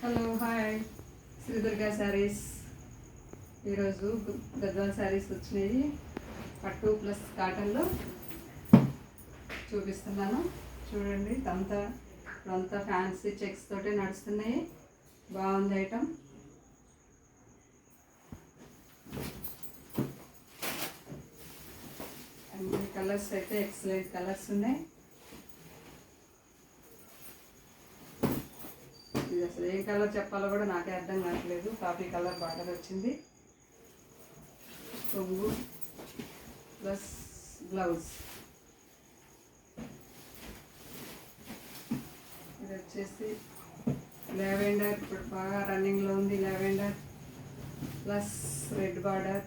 Hello hi Sri Durga saris. ఈరోజు గద్వాల్ శారీస్ వచ్చినాయి. పట్టు ప్లస్ కాటన్లో చూపిస్తున్నాను. చూడండి ఇదంతా ఇదంతా ఫ్యాన్సీ చెక్స్ తోటే నడుస్తున్నాయి. బాగుంది ఐటమ్ అన్ని కలర్స్ అయితే ఎక్సలెంట్ కలర్స్ ఉన్నాయి. ఇది అసలు ఏ కలర్ చెప్పాలో కూడా నాకే అర్థం కావట్లేదు. కాఫీ కలర్ బార్డర్ వచ్చింది. కొంగు ప్లస్ బ్లౌజ్. ఇది వచ్చేసి లెవెండర్. ఇప్పుడు బాగా రన్నింగ్లో ఉంది lavender. Plus red border.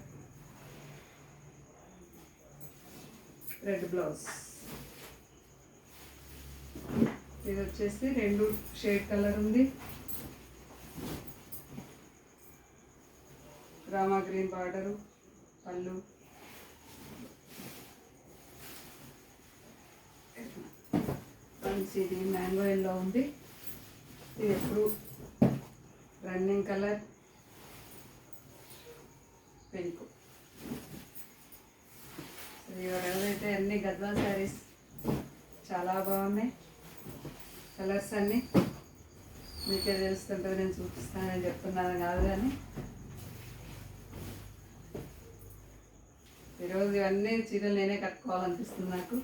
Red blouse. ఇది వచ్చేసి రెండు షేడ్ కలర్ ఉంది. రామా గ్రీన్ బార్డరు పళ్ళు. మంచి ఇది మ్యాంగో ఎల్లో ఉంది. ఇది ఎప్పుడు రన్నింగ్ కలర్ పింక్. ఎవరైతే అన్ని గద్వా శారీస్. చాలా బాగున్నాయి. కలర్స్ అన్నీ మీకే తెలుస్తుంటుంది నేను చూపిస్తానని చెప్తున్నాను కాదు కానీ. ఈరోజు ఇవన్నీ చీరలు నేనే కట్టుకోవాలనిపిస్తుంది నాకు.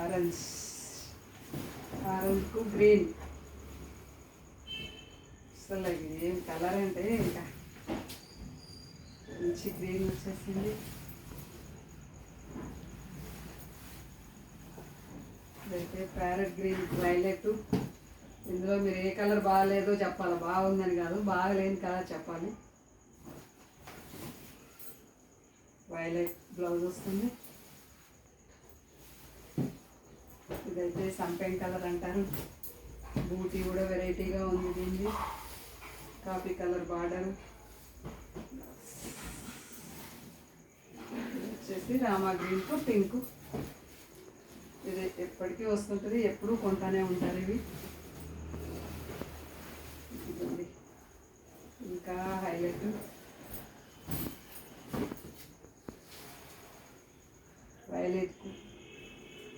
ఆరెంజ్. ఆరెంజ్కు గ్రీన్. అసలు ఏం కలర్ అంటే ఇంకా మంచి గ్రీన్ వచ్చేసింది. ఇదైతే ప్యారెట్ గ్రీన్ వైలెట్ ఇందులో మీరు ఏ కలర్ బాగాలేదో చెప్పాలి. బాగుందని కాదు. బాగలేని కలర్ చెప్పాలి. వైలెట్ బ్లౌజ్ వస్తుంది. ఇదైతే సంపెంగ్ కలర్ అంటారు. బూటీ కూడా వెరైటీగా ఉంది దీన్ని కాఫీ కలర్ బార్డర్ వచ్చేసి రామా గ్రీన్కు పింక్. ఇది ఎప్పటికీ వస్తుంటుంది ఎప్పుడూ కొంటానే ఉంటారు ఇవి. ఇంకా హైలైట్. Violet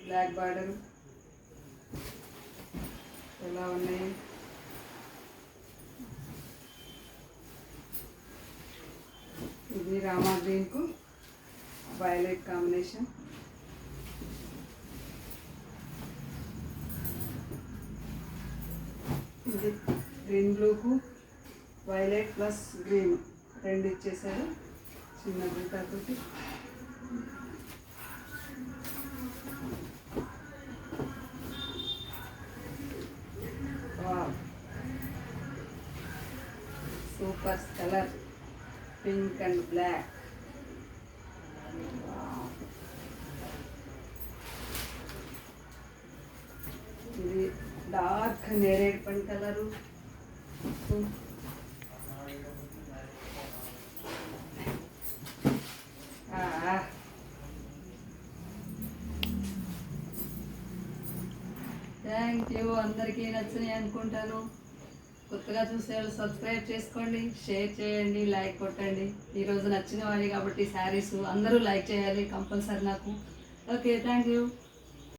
black border. ఎలా ఉన్నాయి? ఇది రామా గ్రీన్కు వైలెట్ కాంబినేషన్ ఇది గ్రీన్ బ్లూకు వైలెట్ ప్లస్ గ్రీన్ రెండు ఇచ్చేసారు. చిన్న బూటాతోటి wow super colour pink and black ఇది డార్క్ నేరేడ్ పండు కలరు. థ్యాంక్ యూ అందరికీ నచ్చినాయి అనుకుంటాను. కొత్తగా చూసే వాళ్ళు సబ్స్క్రైబ్ చేసుకోండి షేర్ చేయండి లైక్ కొట్టండి. ఈరోజు నచ్చిన వాళ్ళే కాబట్టి శారీస్ అందరూ లైక్ చేయాలి కంపల్సరీ నాకు. Okay thank you